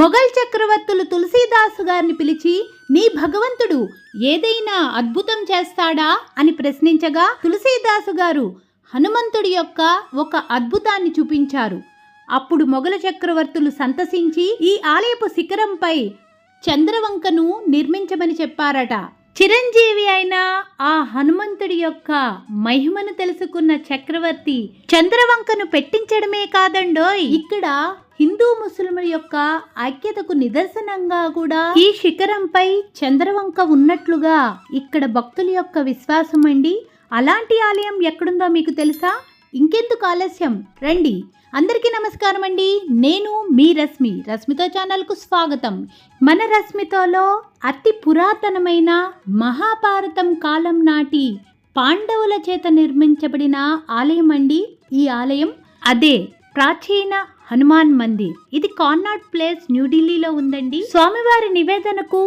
మొఘల్ చక్రవర్తులు తులసీదాసు గారిని పిలిచి నీ భగవంతుడు ఏదైనా అద్భుతం చేస్తాడా? అని ప్రశ్నించగా తులసీదాసు గారు హనుమంతుడి యొక్క ఒక అద్భుతాన్ని చూపించారు. అప్పుడు మొఘల చక్రవర్తులు సంతసించి ఈ ఆలయపు శిఖరంపై చంద్రవంకను నిర్మించమని చెప్పారట. చిరంజీవి అయిన ఆ హనుమంతుడి యొక్క మహిమను తెలుసుకున్న చక్రవర్తి చంద్రవంకను పెట్టించడమే కాదండోయ్. ఇక్కడ హిందూ ముస్లింల యొక్క ఐక్యతకు నిదర్శనంగా కూడా ఈ శిఖరంపై చంద్రవంక ఉన్నట్లుగా ఇక్కడ భక్తుల యొక్క విశ్వాసం అండి. అలాంటి ఆలయం ఎక్కడుందో మీకు తెలుసా? ఇంకెందుకు ఆలస్యం? రండి. అందరికీ నమస్కారం అండి నేను మీ రశ్మి. రశ్మితో ఛానల్కు స్వాగతం. మన రశ్మితోలో అతి పురాతనమైన మహాభారతం కాలం నాటి పాండవుల చేత నిర్మించబడిన ఆలయం అండి ఈ ఆలయం. అదే ప్రాచీన హనుమాన్ మందిర్. ఇది కార్నాట్ ప్లేస్ న్యూఢిల్లీలో ఉందండి. స్వామివారి నివేదనకు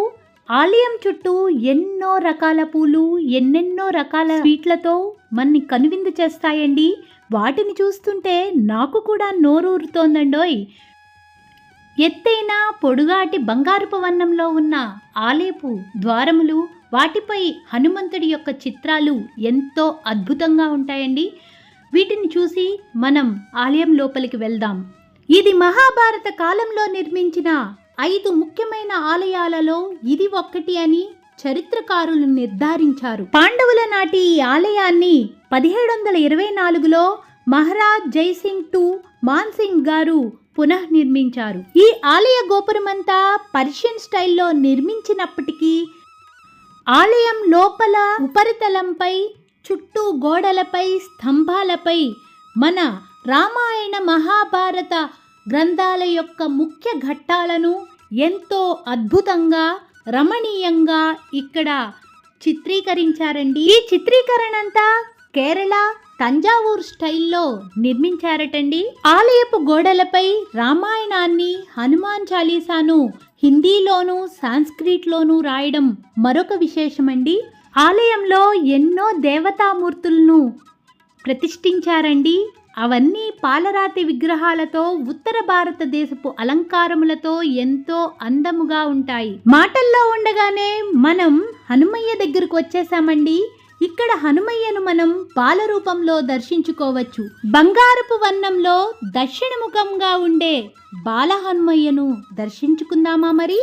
ఆలయం చుట్టూ ఎన్నో రకాల పూలు ఎన్నెన్నో రకాల స్వీట్లతో మన్ని కనువిందు చేస్తాయండి. వాటిని చూస్తుంటే నాకు కూడా నోరూరుతోందండోయ్. ఎత్తైన పొడుగాటి బంగారుపు వర్ణంలో ఉన్న ఆలయపు ద్వారములు వాటిపై హనుమంతుడి యొక్క చిత్రాలు ఎంతో అద్భుతంగా ఉంటాయండి. వీటిని చూసి మనం ఆలయం లోపలికి వెళ్దాం. ఇది మహాభారత కాలంలో నిర్మించిన ఐదు ముఖ్యమైన ఆలయాలలో ఇది ఒక్కటి అని చరిత్రకారులు నిర్ధారించారు. పాండవుల నాటి ఈ ఆలయాన్ని పదిహేడు వందల ఇరవై నాలుగులో మహారాజ్ జైసింగ్ టు మాన్సింగ్ గారు పునఃనిర్మించారు. ఈ ఆలయ గోపురమంతా పర్షియన్ స్టైల్లో నిర్మించినప్పటికీ ఆలయం లోపల ఉపరితలంపై చుట్టూ గోడలపై స్తంభాలపై మన రామాయణ మహాభారత గ్రంథాల యొక్క ముఖ్య ఘట్టాలను ఎంతో అద్భుతంగా రమణీయంగా ఇక్కడ చిత్రీకరించారండి. ఈ చిత్రీకరణ అంతా కేరళ తంజావూర్ స్టైల్లో నిర్మించారటండి. ఆలయపు గోడలపై రామాయణాన్ని హనుమాన్ చాలీసాను హిందీలోను సాంస్క్రిట్లోనూ రాయడం మరొక విశేషమండి. ఆలయంలో ఎన్నో దేవతామూర్తులను ప్రతిష్ఠించారండి. అవన్నీ పాలరాతి విగ్రహాలతో ఉత్తర భారతదేశపు అలంకారములతో ఎంతో అందముగా ఉంటాయి. మాటల్లో ఉండగానే మనం హనుమయ్య దగ్గరకు వచ్చేసామండి ఇక్కడ హనుమయ్యను మనం పాల రూపంలో దర్శించుకోవచ్చు. బంగారపు వర్ణంలో దక్షిణముఖంగా ఉండే బాల హనుమయ్యను దర్శించుకుందామా మరి?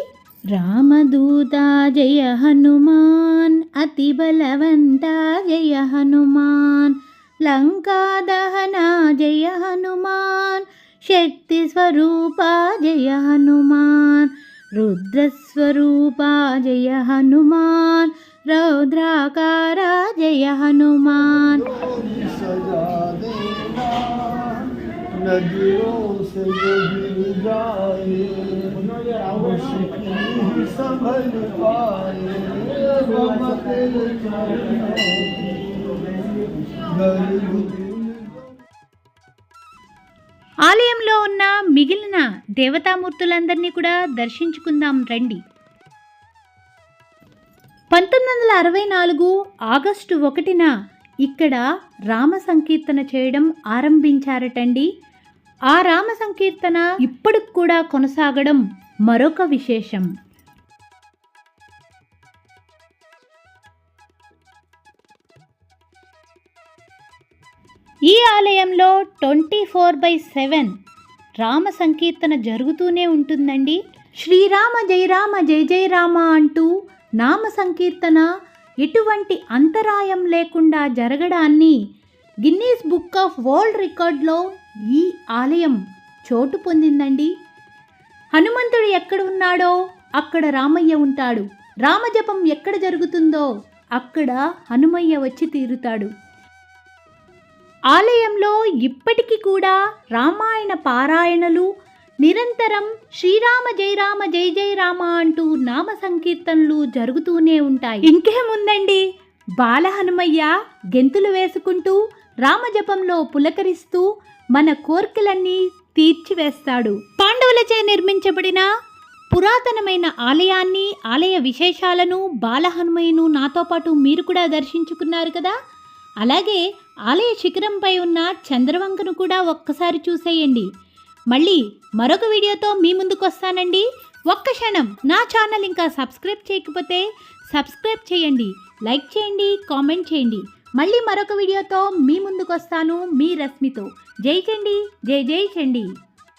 రామదూత జయ హనుమాన్ అతి బలవంత జయ హనుమాన్. लङ्कादहना जय हनुमान्। शक्तिस्वरूपा जय हनुमान। रुद्रस्वरूपा जय हनुमान्। रौद्राकारा, जय हनुमान। नदियों से जो गिर जाए मुश्किल संभल ఆలయంలో ఉన్న మిగిలిన దేవతామూర్తులందరినీ కూడా దర్శించుకుందాం రండి. పంతొమ్మిది వందల అరవై నాలుగు ఆగస్టు ఒకటిన ఇక్కడ రామ సంకీర్తన చేయడం ఆరంభించారటండి. ఆ రామ సంకీర్తన ఇప్పటికి కూడా కొనసాగడం మరొక విశేషం. ఈ ఆలయంలో twenty four by seven Rama సంకీర్తన జరుగుతూనే ఉంటుందండి. శ్రీరామ జయ రామ జయ జయ రామ అంటూ నామ సంకీర్తన ఎటువంటి అంతరాయం లేకుండా జరగడాన్ని గిన్నీస్ బుక్ ఆఫ్ వరల్డ్ రికార్డ్లో ఈ ఆలయం చోటు పొందిందండి. హనుమంతుడు ఎక్కడ ఉన్నాడో అక్కడ రామయ్య ఉంటాడు. రామజపం ఎక్కడ జరుగుతుందో అక్కడ హనుమయ్య వచ్చి తీరుతాడు. ఆలయంలో ఇప్పటికీ కూడా రామాయణ పారాయణలు నిరంతరం శ్రీరామ జై రామ జయ జై రామ అంటూ నామ సంకీర్తనలు జరుగుతూనే ఉంటాయి. ఇంకేముందండి? బాలహనుమయ్య గెంతులు వేసుకుంటూ రామజపంలో పులకరిస్తూ మన కోర్కెలన్నీ తీర్చివేస్తాడు. పాండవులచే నిర్మించబడిన పురాతనమైన ఆలయాన్ని ఆలయ విశేషాలను బాలహనుమయ్యను నాతో పాటు మీరు కూడా దర్శించుకున్నారు కదా? అలాగే ఆలయ శిఖరంపై ఉన్న చంద్రవంకను కూడా ఒక్కసారి చూసేయండి. మళ్ళీ మరొక వీడియోతో మీ ముందుకు వస్తానండి. ఒక్క క్షణం నా ఛానల్ ఇంకా సబ్స్క్రైబ్ చేయకపోతే సబ్స్క్రైబ్ చేయండి. లైక్ చేయండి కామెంట్ చేయండి. మళ్ళీ మరొక వీడియోతో మీ ముందుకు వస్తాను మీ రశ్మితో. జై చండి జై జై చండి.